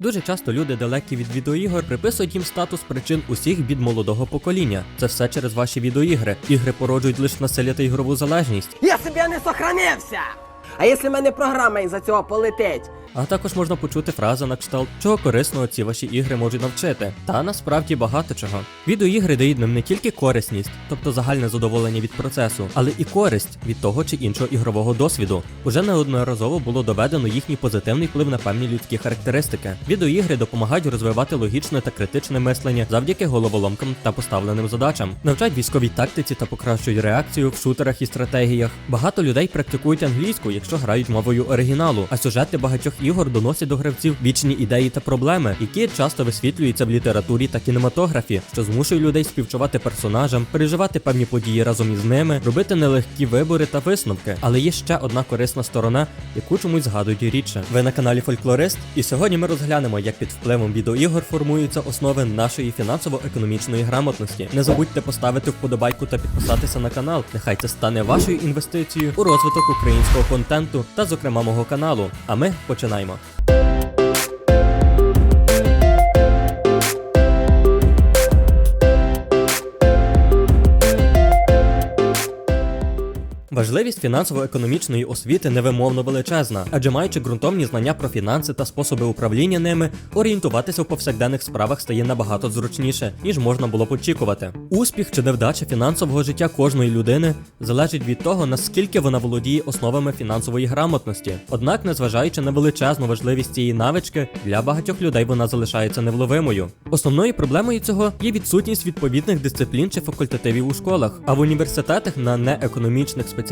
Дуже часто люди, далекі від відеоігор, приписують їм статус причин усіх бід молодого покоління. Це все через ваші відеоігри. Ігри породжують лише населяти ігрову залежність. Я себе не сохранився! А якщо мене програма із-за цього полетить? А також можна почути фрази на кшталт, чого корисного ці ваші ігри можуть навчити. Та насправді багато чого. Відеоігри дають нам не тільки корисність, тобто загальне задоволення від процесу, але і користь від того чи іншого ігрового досвіду. Уже неодноразово було доведено їхній позитивний вплив на певні людські характеристики. Відеоігри допомагають розвивати логічне та критичне мислення завдяки головоломкам та поставленим задачам, навчають військовій тактиці та покращують реакцію в шутерах і стратегіях. Багато людей практикують англійську, якщо грають мовою оригіналу, а сюжети багатьох ігор доносять до гравців вічні ідеї та проблеми, які часто висвітлюються в літературі та кінематографі, що змушує людей співчувати персонажам, переживати певні події разом із ними, робити нелегкі вибори та висновки. Але є ще одна корисна сторона, яку чомусь згадують рідше. Ви на каналі Фольклорист, і сьогодні ми розглянемо, як під впливом відеоігор формуються основи нашої фінансово-економічної грамотності. Не забудьте поставити вподобайку та підписатися на канал. Нехай це стане вашою інвестицією у розвиток українського контенту та, зокрема, мого каналу. А ми починаємо. な今 Важливість фінансово-економічної освіти невимовно величезна, адже маючи ґрунтовні знання про фінанси та способи управління ними, орієнтуватися в повсякденних справах стає набагато зручніше, ніж можна було б очікувати. Успіх чи невдача фінансового життя кожної людини залежить від того, наскільки вона володіє основами фінансової грамотності. Однак, незважаючи на величезну важливість цієї навички, для багатьох людей вона залишається невловимою. Основною проблемою цього є відсутність відповідних дисциплін чи факультативів у школах, а в університетах на неекономічних спеціальностях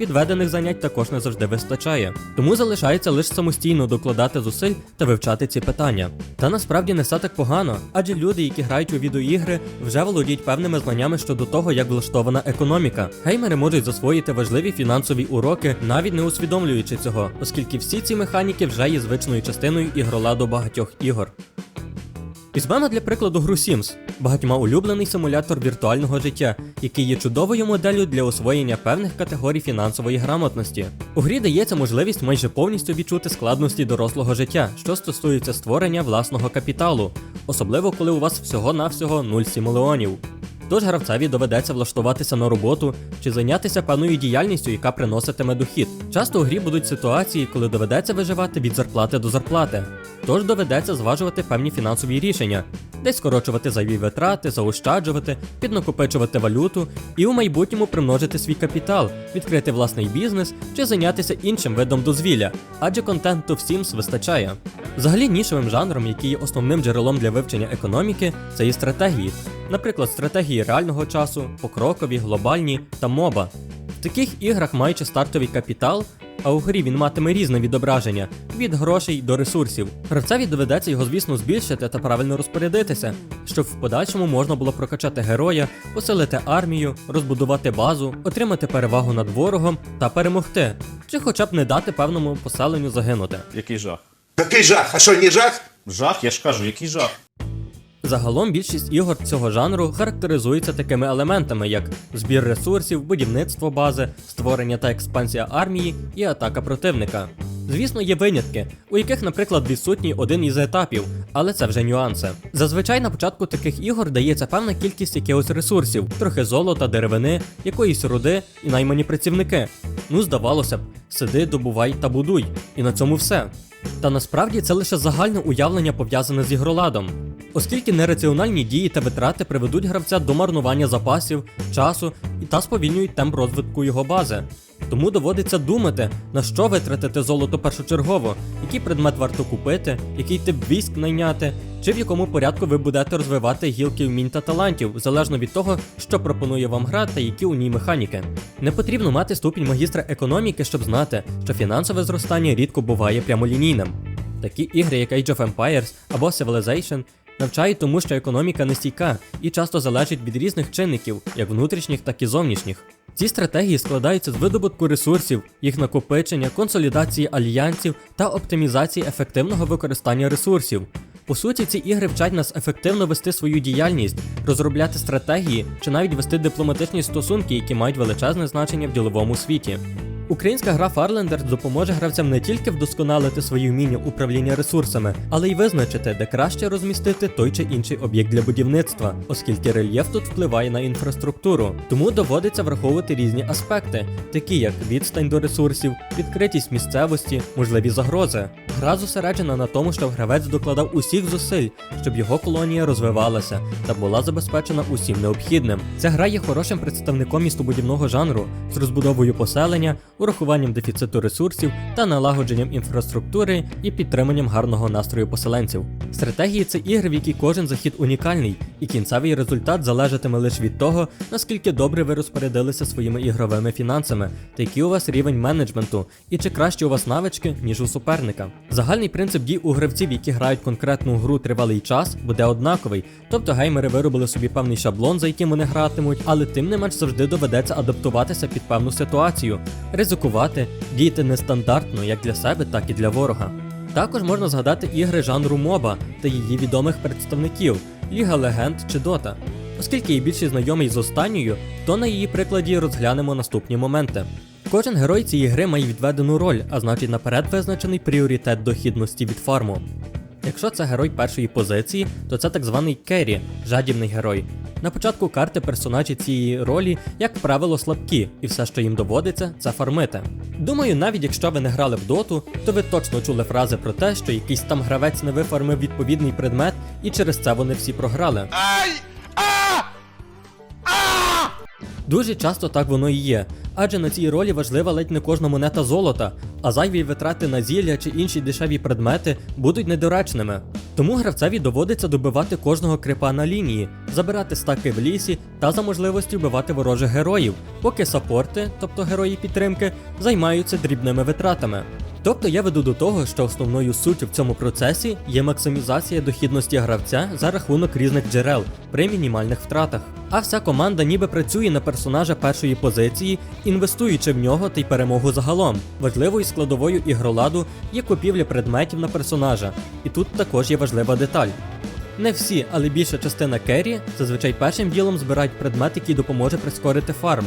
відведених занять також не завжди вистачає. Тому залишається лише самостійно докладати зусиль та вивчати ці питання. Та насправді не все так погано, адже люди, які грають у відеоігри, вже володіють певними знаннями щодо того, як влаштована економіка. Геймери можуть засвоїти важливі фінансові уроки, навіть не усвідомлюючи цього, оскільки всі ці механіки вже є звичною частиною ігроладу багатьох ігор. Візьмемо для прикладу гру Sims, багатьма улюблений симулятор віртуального життя, який є чудовою моделлю для освоєння певних категорій фінансової грамотності. У грі дається можливість майже повністю відчути складності дорослого життя, що стосується створення власного капіталу, особливо коли у вас всього-навсього 0 сімелеонів. Тож гравцеві доведеться влаштуватися на роботу чи зайнятися певною діяльністю, яка приноситиме дохід. Часто у грі будуть ситуації, коли доведеться виживати від зарплати до зарплати. Тож доведеться зважувати певні фінансові рішення, десь скорочувати зайві витрати, заощаджувати, піднакопичувати валюту і у майбутньому примножити свій капітал, відкрити власний бізнес чи зайнятися іншим видом дозвілля, адже контенту в Sims вистачає. Взагалі нішевим жанром, який є основним джерелом для вивчення економіки, це і стратегії. Наприклад, стратегії реального часу, покрокові, глобальні та моба. В таких іграх, маючи стартовий капітал, а у грі він матиме різне відображення від грошей до ресурсів. Гравцеві доведеться його, звісно, збільшити та правильно розпорядитися, щоб в подальшому можна було прокачати героя, посилити армію, розбудувати базу, отримати перевагу над ворогом та перемогти, чи хоча б не дати певному поселенню загинути. Який жах? Який жах? А що, не жах? Жах, я ж кажу, який жах. Загалом більшість ігор цього жанру характеризується такими елементами, як збір ресурсів, будівництво бази, створення та експансія армії і атака противника. Звісно, є винятки, у яких, наприклад, відсутній один із етапів, але це вже нюанси. Зазвичай на початку таких ігор дається певна кількість якихось ресурсів, трохи золота, деревини, якоїсь руди і наймані працівники. Ну, здавалося б, сиди, добувай та будуй, і на цьому все. Та насправді це лише загальне уявлення пов'язане з ігроладом, оскільки нераціональні дії та витрати приведуть гравця до марнування запасів, часу та сповільнюють темп розвитку його бази. Тому доводиться думати, на що витратити золото першочергово, який предмет варто купити, який тип військ найняти, чи в якому порядку ви будете розвивати гілки вмінь та талантів, залежно від того, що пропонує вам гра та які у ній механіки. Не потрібно мати ступінь магістра економіки, щоб знати, що фінансове зростання рідко буває прямолінійним. Такі ігри, як Age of Empires або Civilization, навчають тому, що економіка нестійка і часто залежить від різних чинників, як внутрішніх, так і зовнішніх. Ці стратегії складаються з видобутку ресурсів, їх накопичення, консолідації альянсів та оптимізації ефективного використання ресурсів. По суті, ці ігри вчать нас ефективно вести свою діяльність, розробляти стратегії чи навіть вести дипломатичні стосунки, які мають величезне значення в діловому світі. Українська гра Farlander допоможе гравцям не тільки вдосконалити свої вміння управління ресурсами, але й визначити, де краще розмістити той чи інший об'єкт для будівництва, оскільки рельєф тут впливає на інфраструктуру. Тому доводиться враховувати різні аспекти, такі як відстань до ресурсів, відкритість місцевості, можливі загрози. Гра зосереджена на тому, щоб гравець докладав усіх зусиль, щоб його колонія розвивалася та була забезпечена усім необхідним. Ця гра є хорошим представником містобудівного жанру з розбудовою поселення, урахуванням дефіциту ресурсів та налагодженням інфраструктури і підтриманням гарного настрою поселенців. Стратегії це ігри, в які кожен захід унікальний, і кінцевий результат залежатиме лише від того, наскільки добре ви розпорядилися своїми ігровими фінансами, та який у вас рівень менеджменту, і чи кращі у вас навички, ніж у суперника. Загальний принцип дій у гравців, які грають конкретну гру тривалий час, буде однаковий, тобто геймери виробили собі певний шаблон, за яким вони гратимуть, але тим не менш завжди доведеться адаптуватися під певну ситуацію, ризикувати, діяти нестандартно як для себе, так і для ворога. Також можна згадати ігри жанру моба та її відомих представників Ліга Легенд чи Дота. Оскільки я більше знайомий з останньою, то на її прикладі розглянемо наступні моменти. Кожен герой цієї гри має відведену роль, а значить наперед визначений пріоритет дохідності від фарму. Якщо це герой першої позиції, то це так званий керрі, жадібний герой. На початку карти персонажі цієї ролі, як правило, слабкі, і все, що їм доводиться, це фармити. Думаю, навіть якщо ви не грали в доту, то ви точно чули фрази про те, що якийсь там гравець не вифармив відповідний предмет, і через це вони всі програли. Дуже часто так воно і є, адже на цій ролі важлива ледь не кожна монета золота, а зайві витрати на зілля чи інші дешеві предмети будуть недоречними. Тому гравцеві доводиться добивати кожного крипа на лінії, забирати стаки в лісі та за можливості вбивати ворожих героїв, поки сапорти, тобто герої підтримки, займаються дрібними витратами. Тобто я веду до того, що основною суттю в цьому процесі є максимізація дохідності гравця за рахунок різних джерел при мінімальних втратах. А вся команда ніби працює на персонажа першої позиції, інвестуючи в нього та й перемогу загалом. Важливою складовою ігроладу є купівля предметів на персонажа, і тут також є важлива деталь. Не всі, але більша частина керрі зазвичай першим ділом збирають предмет, який допоможе прискорити фарм.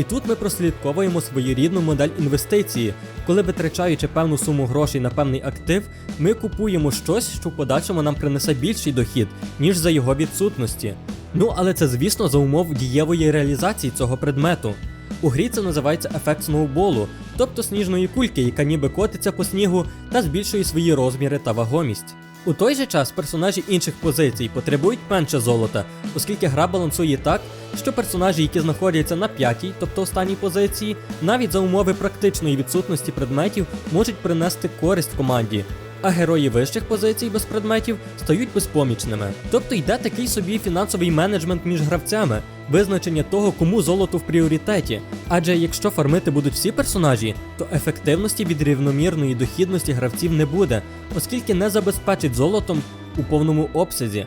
І тут ми прослідковуємо своєрідну модель інвестиції, коли витрачаючи певну суму грошей на певний актив, ми купуємо щось, що в подальшому нам принесе більший дохід, ніж за його відсутності. Ну але це звісно за умов дієвої реалізації цього предмету. У грі це називається ефект сноуболу, тобто сніжної кульки, яка ніби котиться по снігу та збільшує свої розміри та вагомість. У той же час персонажі інших позицій потребують менше золота, оскільки гра балансує так, що персонажі, які знаходяться на п'ятій, тобто останній позиції, навіть за умови практичної відсутності предметів можуть принести користь команді. А герої вищих позицій без предметів стають безпомічними. Тобто йде такий собі фінансовий менеджмент між гравцями, визначення того, кому золото в пріоритеті. Адже якщо фармити будуть всі персонажі, то ефективності від рівномірної дохідності гравців не буде, оскільки не забезпечить золотом у повному обсязі.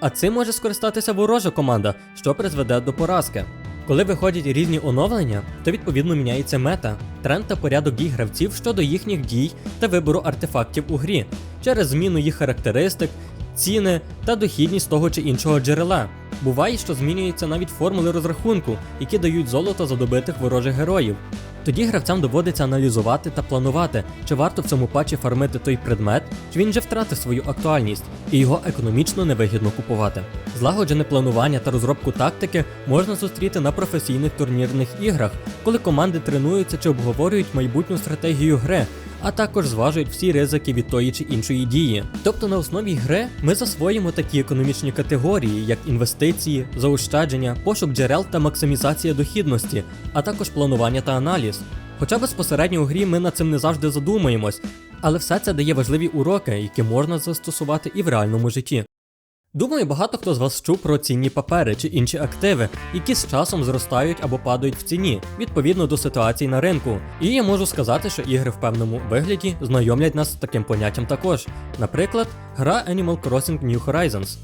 А цим може скористатися ворожа команда, що призведе до поразки. Коли виходять різні оновлення, то відповідно міняється мета, тренд та порядок дій гравців щодо їхніх дій та вибору артефактів у грі через зміну їх характеристик, ціни та дохідність того чи іншого джерела. Буває, що змінюються навіть формули розрахунку, які дають золото за добитих ворожих героїв. Тоді гравцям доводиться аналізувати та планувати, чи варто в цьому патчі фармити той предмет, чи він вже втратив свою актуальність, і його економічно невигідно купувати. Злагоджене планування та розробку тактики можна зустріти на професійних турнірних іграх, коли команди тренуються чи обговорюють майбутню стратегію гри, а також зважують всі ризики від тої чи іншої дії. Тобто на основі гри ми засвоїмо такі економічні категорії, як інвестиції, заощадження, пошук джерел та максимізація дохідності, а також планування та аналіз. Хоча безпосередньо у грі ми над цим не завжди задумаємось, але все це дає важливі уроки, які можна застосувати і в реальному житті. Думаю, багато хто з вас чув про цінні папери чи інші активи, які з часом зростають або падають в ціні, відповідно до ситуації на ринку. І я можу сказати, що ігри в певному вигляді знайомлять нас з таким поняттям також. Наприклад, гра Animal Crossing New Horizons.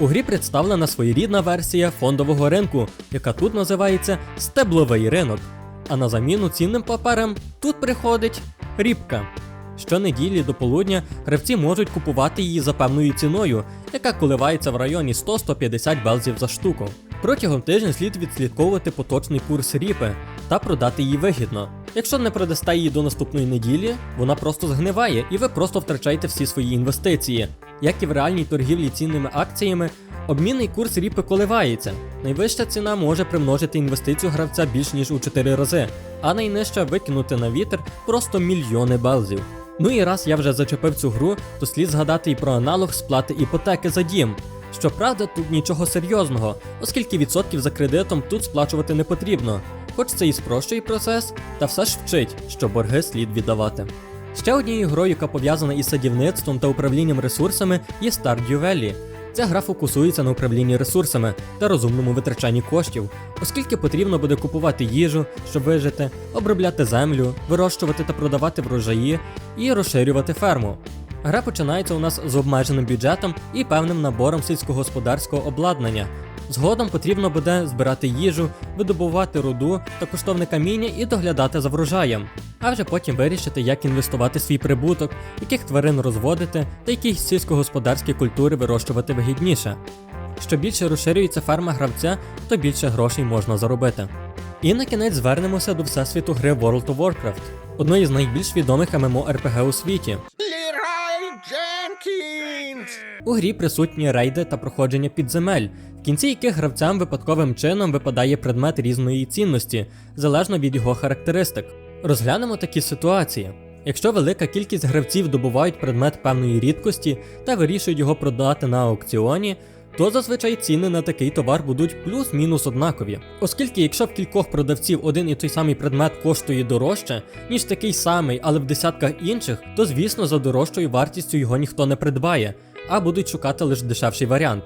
У грі представлена своєрідна версія фондового ринку, яка тут називається стебловий ринок. А на заміну цінним паперам тут приходить рібка. Щонеділі до полудня гравці можуть купувати її за певною ціною, яка коливається в районі 100-150 белзів за штуку. Протягом тижня слід відслідковувати поточний курс ріпи та продати її вигідно. Якщо не продасте її до наступної неділі, вона просто згниває, і ви просто втрачаєте всі свої інвестиції. Як і в реальній торгівлі цінними акціями, обмінний курс ріпи коливається. Найвища ціна може примножити інвестицію гравця більш ніж у 4 рази, а найнижча викинути на вітер просто мільйони белзів. Ну і раз я вже зачепив цю гру, то слід згадати і про аналог сплати іпотеки за дім. Щоправда, тут нічого серйозного, оскільки відсотків за кредитом тут сплачувати не потрібно. Хоч це і спрощує процес, та все ж вчить, що борги слід віддавати. Ще однією грою, яка пов'язана із садівництвом та управлінням ресурсами, є Stardew Valley. Ця гра фокусується на управлінні ресурсами та розумному витрачанні коштів, оскільки потрібно буде купувати їжу, щоб вижити, обробляти землю, вирощувати та продавати врожаї і розширювати ферму. Гра починається у нас з обмеженим бюджетом і певним набором сільськогосподарського обладнання. Згодом потрібно буде збирати їжу, видобувати руду та коштовне каміння і доглядати за врожаєм, а вже потім вирішити, як інвестувати свій прибуток, яких тварин розводити та які сільськогосподарські культури вирощувати вигідніше. Що більше розширюється ферма гравця, то більше грошей можна заробити. І на кінець звернемося до всесвіту гри World of Warcraft, одної з найбільш відомих MMORPG у світі. У грі присутні рейди та проходження підземель, в кінці яких гравцям випадковим чином випадає предмет різної цінності, залежно від його характеристик. Розглянемо такі ситуації. Якщо велика кількість гравців добувають предмет певної рідкості та вирішують його продати на аукціоні, то зазвичай ціни на такий товар будуть плюс-мінус однакові. Оскільки, якщо в кількох продавців один і той самий предмет коштує дорожче, ніж такий самий, але в десятках інших, то звісно за дорожчою вартістю його ніхто не придбає, а будуть шукати лише дешевший варіант.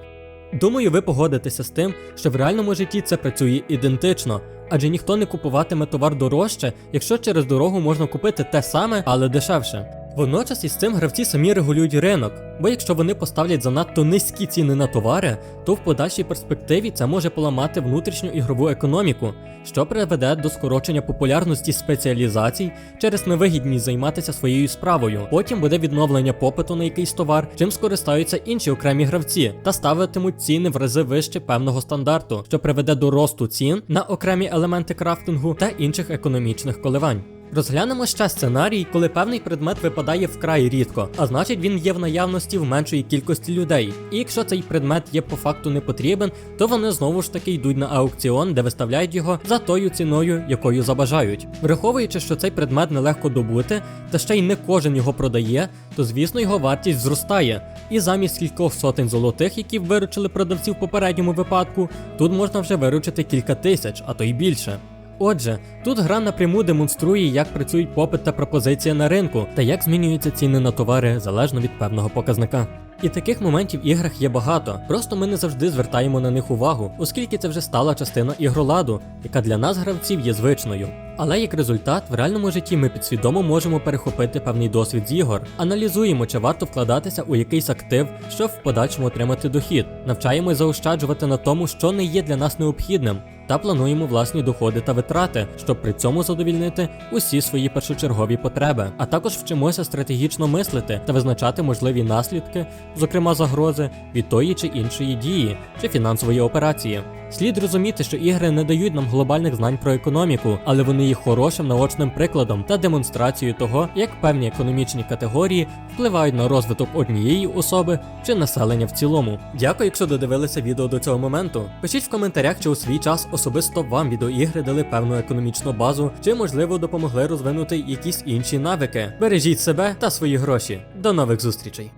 Думаю, ви погодитеся з тим, що в реальному житті це працює ідентично, адже ніхто не купуватиме товар дорожче, якщо через дорогу можна купити те саме, але дешевше. Водночас із цим гравці самі регулюють ринок, бо якщо вони поставлять занадто низькі ціни на товари, то в подальшій перспективі це може поламати внутрішню ігрову економіку, що приведе до скорочення популярності спеціалізацій через невигідність займатися своєю справою. Потім буде відновлення попиту на якийсь товар, чим скористаються інші окремі гравці та ставитимуть ціни в рази вище певного стандарту, що приведе до росту цін на окремі елементи крафтингу та інших економічних коливань. Розглянемо ще сценарій, коли певний предмет випадає вкрай рідко, а значить він є в наявності в меншої кількості людей. І якщо цей предмет є по факту не потрібен, то вони знову ж таки йдуть на аукціон, де виставляють його за тою ціною, якою забажають. Враховуючи, що цей предмет нелегко добути, та ще й не кожен його продає, то звісно його вартість зростає. І замість кількох сотень золотих, які виручили продавці в попередньому випадку, тут можна вже виручити кілька тисяч, а то й більше. Отже, тут гра напряму демонструє, як працюють попит та пропозиція на ринку, та як змінюються ціни на товари залежно від певного показника. І таких моментів в іграх є багато, просто ми не завжди звертаємо на них увагу, оскільки це вже стала частина ігроладу, яка для нас, гравців, є звичною. Але як результат, в реальному житті ми підсвідомо можемо перехопити певний досвід з ігор, аналізуємо, чи варто вкладатися у якийсь актив, щоб в подальшому отримати дохід, навчаємось заощаджувати на тому, що не є для нас необхідним, та плануємо власні доходи та витрати, щоб при цьому задовільнити усі свої першочергові потреби. А також вчимося стратегічно мислити та визначати можливі наслідки, зокрема загрози, від тої чи іншої дії чи фінансової операції. Слід розуміти, що ігри не дають нам глобальних знань про економіку, але вони є хорошим наочним прикладом та демонстрацією того, як певні економічні категорії впливають на розвиток однієї особи чи населення в цілому. Дякую, якщо додивилися відео до цього моменту. Пишіть в коментарях, чи у свій час особисто вам відеоігри дали певну економічну базу, чи можливо допомогли розвинути якісь інші навики. Бережіть себе та свої гроші. До нових зустрічей!